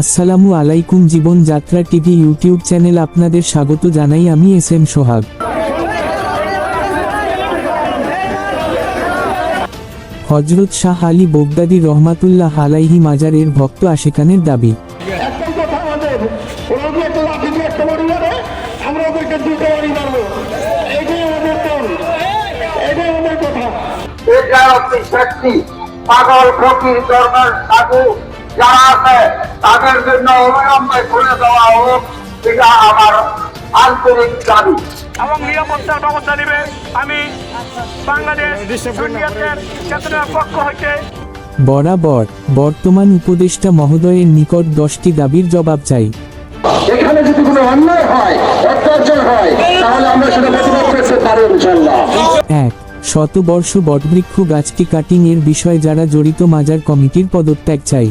আসসালামু আলাইকুম জীবন যাত্রা টিভি ইউটিউব চ্যানেল আপনাদের স্বাগত জানাই আমি এস এম সোহাগ। হজরত শাহ আলী বগদাদি রহমাতুল্লাহ আলাইহি মাজারের ভক্ত আশেকানের দাবি। শক্তি পাগল, ফকির ধর্মের সাধু। যারা আছে তাদের জন্য অবিলম্বে খুলে দেওয়া হোক এটা আমার আন্তরিক দাবি। এবং নিরাপত্তার ব্যবস্থা নেবে। আমি বাংলাদেশ চেতনার পক্ষ হইতে বরাবর বর্তমান উপদেষ্টা মহোদয়ের নিকট দশটি দাবির জবাব চাই। এখানে যদি কোনো অন্যায় হয় অত্যাচার হয় তাহলে আমরা সেটা প্রতিবাদ করতে পারি এক শতবর্ষ বটবৃক্ষ গাছটি কাটিং এর বিষয়ে যারা জড়িত মাজার কমিটির পদত্যাগ চাই।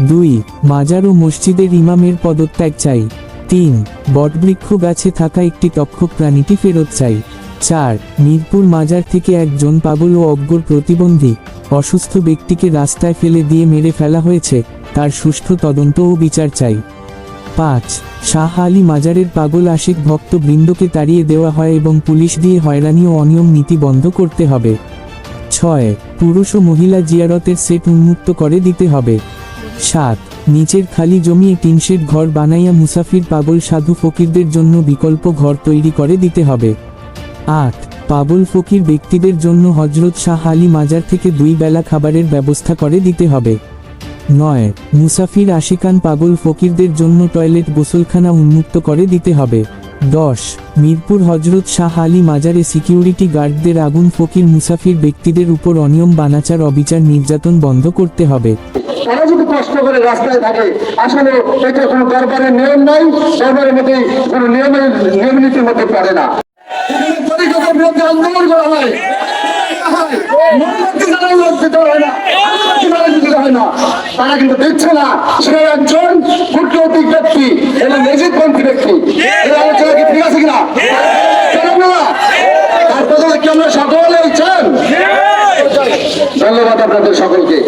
দুই, মাজার ও মসজিদের ইমামের পদত্যাগ চাই। তিন, বটবৃক্ষ গাছে থাকা একটি তক্ষক প্রাণীটি ফেরত চাই। চার, মিরপুর মাজার থেকে একজন পাগল ও অজ্ঞর প্রতিবন্ধী, অসুস্থ ব্যক্তিকে রাস্তায় ফেলে দিয়ে মেরে ফেলা হয়েছে, তার সুষ্ঠু তদন্ত ও বিচার চাই। পাঁচ, শাহ আলী মাজারের পাগল আশিক ভক্ত বৃন্দকে তাড়িয়ে দেওয়া হয় এবং পুলিশ দিয়ে হয়রানি ও অনিয়ম নীতি বন্ধ করতে হবে। ছয়, পুরুষ ও মহিলা জিয়ারতের সেট উন্মুক্ত করে দিতে হবে। সাত, নিচের খালি জমিয়ে টিনশেড ঘর বানাইয়া মুসাফির পাগল সাধু ফকিরদের জন্য বিকল্প ঘর তৈরি করে দিতে হবে। আট, পাগল ফকির ব্যক্তিদের জন্য হজরত শাহ আলী মাজার থেকে দুই বেলা খাবারের ব্যবস্থা করে দিতে হবে। নয়, মুসাফির আশিকান পাগল ফকিরদের জন্য টয়লেট গোসলখানা উন্মুক্ত করে দিতে হবে। দশ, মিরপুর হজরত শাহ আলী মাজারে সিকিউরিটি গার্ডদের আগুন, ফকির মুসাফির ব্যক্তিদের উপর অনিয়ম, বানাচার, অবিচার, নির্যাতন বন্ধ করতে হবে তারা যদি কষ্ট করে রাস্তায় থাকে, আসলে এটা কোনো দরবারের নিয়ম নাই, দরবারের মধ্যে কোনো নিয়মের নিয়ম পড়ে না। তারা কিন্তু দিচ্ছে না, সে একজন কূটনৈতিক ব্যক্তি, এবং নেজিদপন্থী ব্যক্তি এই আলোচনা কি ঠিক আছে কিনা কেন আপনারা তারপরে কি আমরা সকলেই চান ধন্যবাদ আপনাদের সকলকে।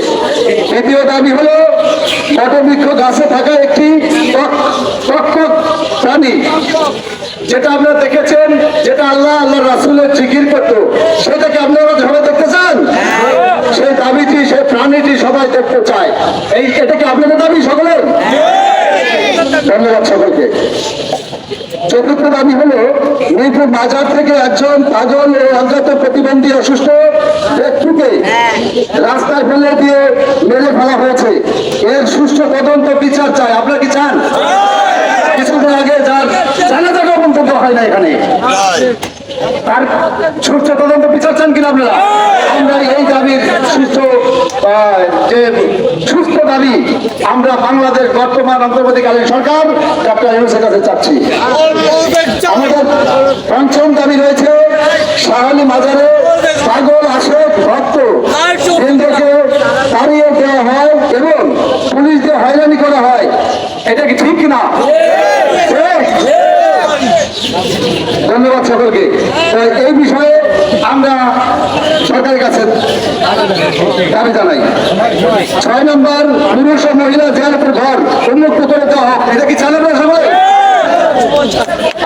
দ্বিতীয় দাবি হলো বটবৃক্ষ গাছে থাকা একটি প্রাণী। যেটা আপনারা দেখেছেন, যেটা আল্লাহ আল্লাহ রাসুলের জিকির করত। সেটাকে আপনারা সবাই দেখতে চান? সেই দাবিটি, সেই প্রাণীটি সবাই দেখতে চায়। এই এটা কি আপনাদের দাবি সকলের? ধন্যবাদ সকলকে। চতুর্থ দাবি হলো মিরপুর বাজার থেকে একজন পাগল ও অজ্ঞাত প্রতিবন্ধী অসুস্থ ব্যক্তিকে রাস্তায় ফেলে দিয়ে মেরে ফেলা হয়েছে। এর সুষ্ঠু তদন্ত বিচার চাই। আপনারা কি চান? কিছুদিন আগে যার জানাজাটা মন্তব্য হয় না এখানে। তার সুষ্ঠু তদন্ত বিচার চান কিনা আপনারা? আমরা এই দাবির সুষ্ঠু যে সুস্থ দাবি আমরা বাংলাদেশ বর্তমান অন্তর্বর্তীকালীন সরকার ডক্টর ইউনুসের কাছে চাচ্ছি। পঞ্চম দাবি রয়েছে, শাহালি মাজারে পাগল আসে ভক্ত কেন্দ্রকে তাড়িয়ে দেওয়া হয় এবং পুলিশ দিয়ে হয়রানি করা হয়। এটা কি ঠিক ঠিক? ধন্যবাদ সকলকে। এই বিষয়ে আমরা সরকারের কাছে দাবি জানাই। ছয় নম্বর, পুরুষ ও মহিলা জিয়ারতের ঘর উন্মুক্ত করে দেওয়া হোক এটা কি চান আপনারা সবাই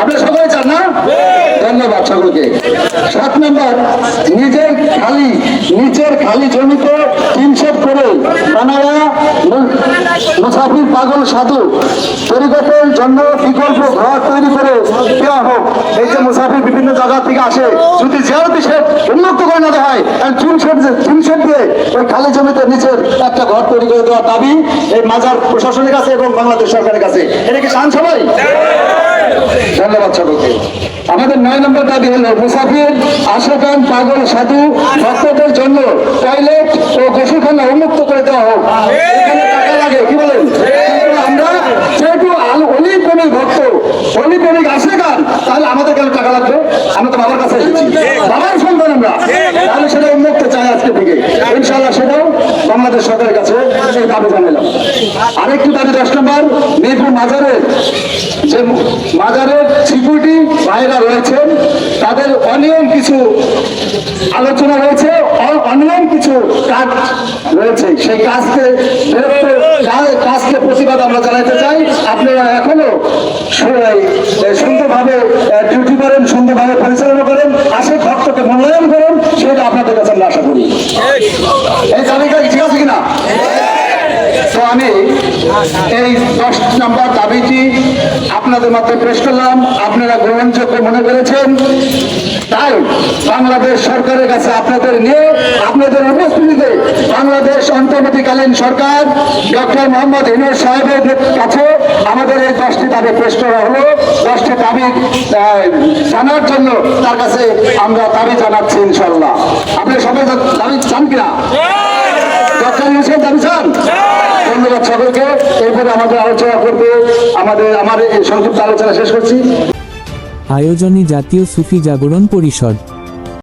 আপনি সবাই চান না? সকলকে সাত নম্বর, নিজের খালি নিচের খালি জমিতে তিনশো করে মুসাফির পাগল সাধু তরিকতের জন্য বিকল্প ঘর তৈরি করে দেওয়া হোক। এই যে মুসাফির বিভিন্ন জায়গা থেকে আসে, যদি জিয়ারতি শেড উন্মুক্ত করে না হয়, তাহলে চুন দিয়ে ওই খালি জমিতে নিচের একটা ঘর তৈরি করে দেওয়ার দাবি এই মাজার প্রশাসনের কাছে এবং বাংলাদেশ সরকারের কাছে। এটা কি সবাই? আমাদের নয় নম্বর দাবি হলো মুসাফির আশ্রকান পাগল সাধু ভক্তদের জন্য টয়লেট ও গোসলখানা উন্মুক্ত করে দেওয়া হোক। আমরা যেহেতু আল- ভক্ত অলিপনিক আশ্রকান তাহলে আমাদের কেন টাকা লাগবে আমরা তো বাবার কাছে এসেছি। বাবার সন্তান আমরা। তাহলে সেটা উন্মুক্ত চাই আজকে থেকে। ইনশাল্লাহ সেটাও বাংলাদেশ সরকারের কাছে সেই দাবি জানালাম। আরেকটি দাবি দশ নম্বর মিরপুর মাজারের যে মাজারের সিকিউরিটি ভাইরা রয়েছেন তাদের অনিয়ম কিছু আলোচনা হয়েছে অ- অনিয়ম কিছু কাজ রয়েছে সেই কাজকে কাজকে প্রতিবাদ আমরা জানাতে চাই। আপনারা এখনও সুন্দরভাবে ডিউটি করেন সুন্দরভাবে পরিচালনা করেন আশে ভক্তকে মূল্যায়ন করেন সেটা আপনাদের কাছে আমরা আশা করি এই তালিকা ঠিক আছে কিনা তো আমি এই দশ নম্বর দাবিটি আপনাদের মাধ্যমে পেশ করলাম। আপনারা গ্রহণযোগ্য মনে করেছেন। তাই বাংলাদেশ সরকারের কাছে আপনাদের নিয়ে আপনাদের উপস্থিতিতে বাংলাদেশ অন্তর্বর্তীকালীন সরকার ডক্টর মোহাম্মদ ইনুর সাহেবের কাছে আমাদের এই দশটি দাবি পেশ করা হলো। দশটি দাবি জানার জন্য তার কাছে আমরা দাবি জানাচ্ছি ইনশাল্লাহ আপনি সবাই দাবি চান কিনা? ডক্টর ইউসেফ দাবি চান? এরপরে আমাদের আলোচনা করতে আমাদের, আমার সংক্ষিপ্ত আলোচনা শেষ করছি। আয়োজনে জাতীয় সুফি জাগরণ পরিষদ।